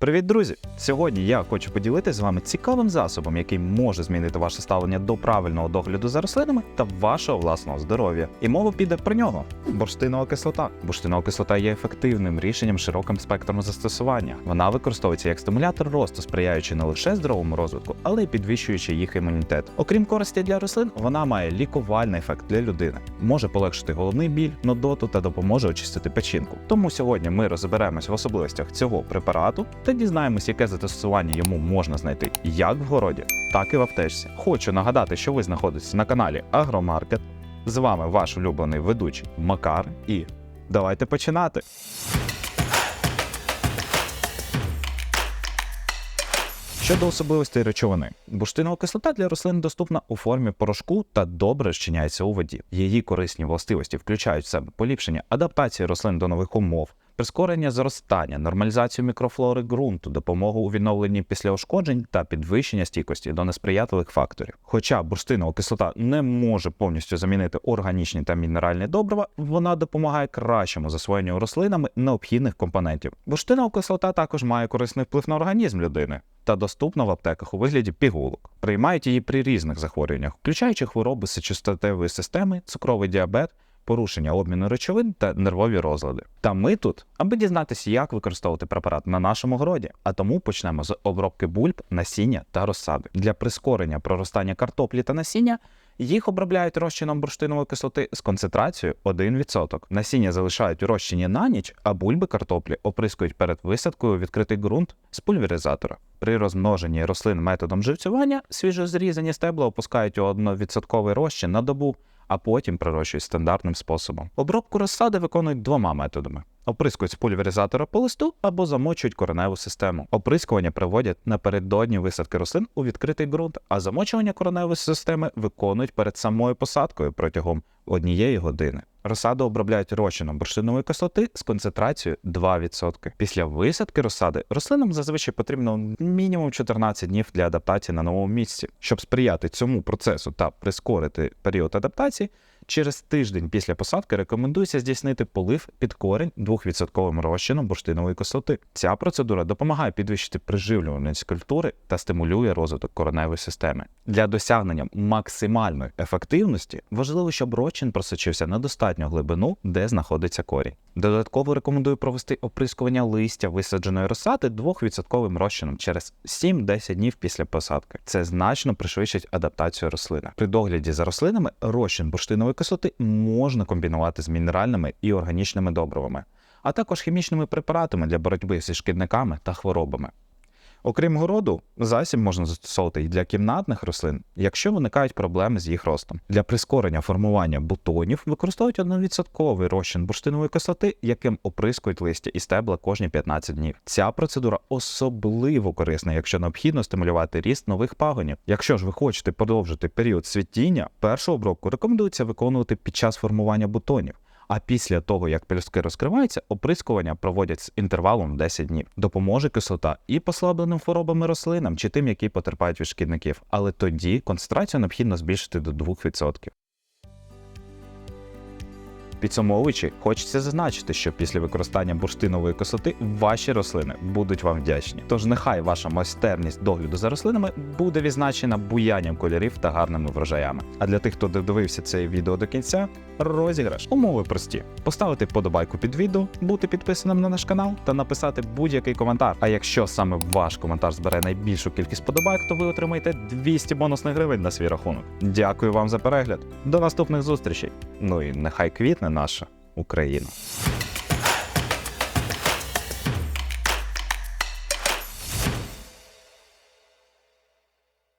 Привіт, друзі! Сьогодні я хочу поділитися з вами цікавим засобом, який може змінити ваше ставлення до правильного догляду за рослинами та вашого власного здоров'я. І мова піде про нього: бурштинова кислота. Бурштинова кислота є ефективним рішенням широким спектром застосування. Вона використовується як стимулятор росту, сприяючи не лише здоровому розвитку, але й підвищуючи їх імунітет. Окрім користі для рослин, вона має лікувальний ефект для людини, може полегшити головний біль, нудоту та допоможе очистити печінку. Тому сьогодні ми розберемось в особливостях цього препарату та дізнаємось, яке застосування йому можна знайти як в городі, так і в аптечці. Хочу нагадати, що ви знаходитесь на каналі Агромаркет. З вами ваш улюблений ведучий Макар і давайте починати. Щодо особливостей речовини, бурштинова кислота для рослин доступна у формі порошку та добре розчиняється у воді. Її корисні властивості включають в себе поліпшення адаптації рослин до нових умов, прискорення зростання, нормалізацію мікрофлори ґрунту, допомогу у відновленні після ушкоджень та підвищення стійкості до несприятливих факторів. Хоча бурштинова кислота не може повністю замінити органічні та мінеральні добрива, вона допомагає кращому засвоєнню рослинами необхідних компонентів. Бурштинова кислота також має корисний вплив на організм людини. Та доступна в аптеках у вигляді пігулок. Приймають її при різних захворюваннях, включаючи хвороби сечостатевої системи, цукровий діабет, порушення обміну речовин та нервові розлади. Та ми тут, аби дізнатися, як використовувати препарат на нашому городі. А тому почнемо з обробки бульб, насіння та розсади. Для прискорення проростання картоплі та насіння їх обробляють розчином бурштинової кислоти з концентрацією 1%. Насіння залишають у розчині на ніч, а бульби картоплі оприскують перед висадкою відкритий ґрунт з пульверизатора. При розмноженні рослин методом живцювання свіжозрізані стебла опускають у 1% розчин на добу, а потім прирощують стандартним способом. Обробку розсади виконують двома методами. Оприскують з пульверизатора по листу або замочують кореневу систему. Оприскування проводять напередодні висадки рослин у відкритий ґрунт, а замочування кореневої системи виконують перед самою посадкою протягом однієї години. Розсаду обробляють розчином бурштинової кислоти з концентрацією 2%. Після висадки розсади рослинам зазвичай потрібно мінімум 14 днів для адаптації на новому місці. Щоб сприяти цьому процесу та прискорити період адаптації, через тиждень після посадки рекомендується здійснити полив під корінь 2% розчином бурштинової кислоти. Ця процедура допомагає підвищити приживлюваність культури та стимулює розвиток кореневої системи. Для досягнення максимальної ефективності важливо, щоб розчин просочився на достатню глибину, де знаходиться корінь. Додатково рекомендую провести оприскування листя висадженої розсади 2% розчином через 7-10 днів після посадки. Це значно пришвидшить адаптацію рослини. При догляді за рослинами розчин бурштинової кислоти можна комбінувати з мінеральними і органічними добривами, а також хімічними препаратами для боротьби зі шкідниками та хворобами. Окрім городу, засіб можна застосовувати і для кімнатних рослин, якщо виникають проблеми з їх ростом. Для прискорення формування бутонів використовують 1% розчин бурштинової кислоти, яким оприскують листя і стебла кожні 15 днів. Ця процедура особливо корисна, якщо необхідно стимулювати ріст нових пагонів. Якщо ж ви хочете продовжити період цвітіння, першу обробку рекомендується виконувати під час формування бутонів. А після того, як пелюстки розкриваються, оприскування проводять з інтервалом в 10 днів. Допоможе кислота і послабленим хворобами рослинам чи тим, які потерпають від шкідників. Але тоді концентрацію необхідно збільшити до 2%. Підсумовуючи, хочеться зазначити, що після використання бурштинової кислоти ваші рослини будуть вам вдячні. Тож нехай ваша майстерність догляду за рослинами буде відзначена буянням кольорів та гарними врожаями. А для тих, хто додивився це відео до кінця, розіграш. Умови прості: поставити подобайку під відео, бути підписаним на наш канал та написати будь-який коментар. А якщо саме ваш коментар збере найбільшу кількість подобайок, то ви отримаєте 200 бонусних гривень на свій рахунок. Дякую вам за перегляд. До наступних зустрічей. Ну і нехай квітне наша Україна.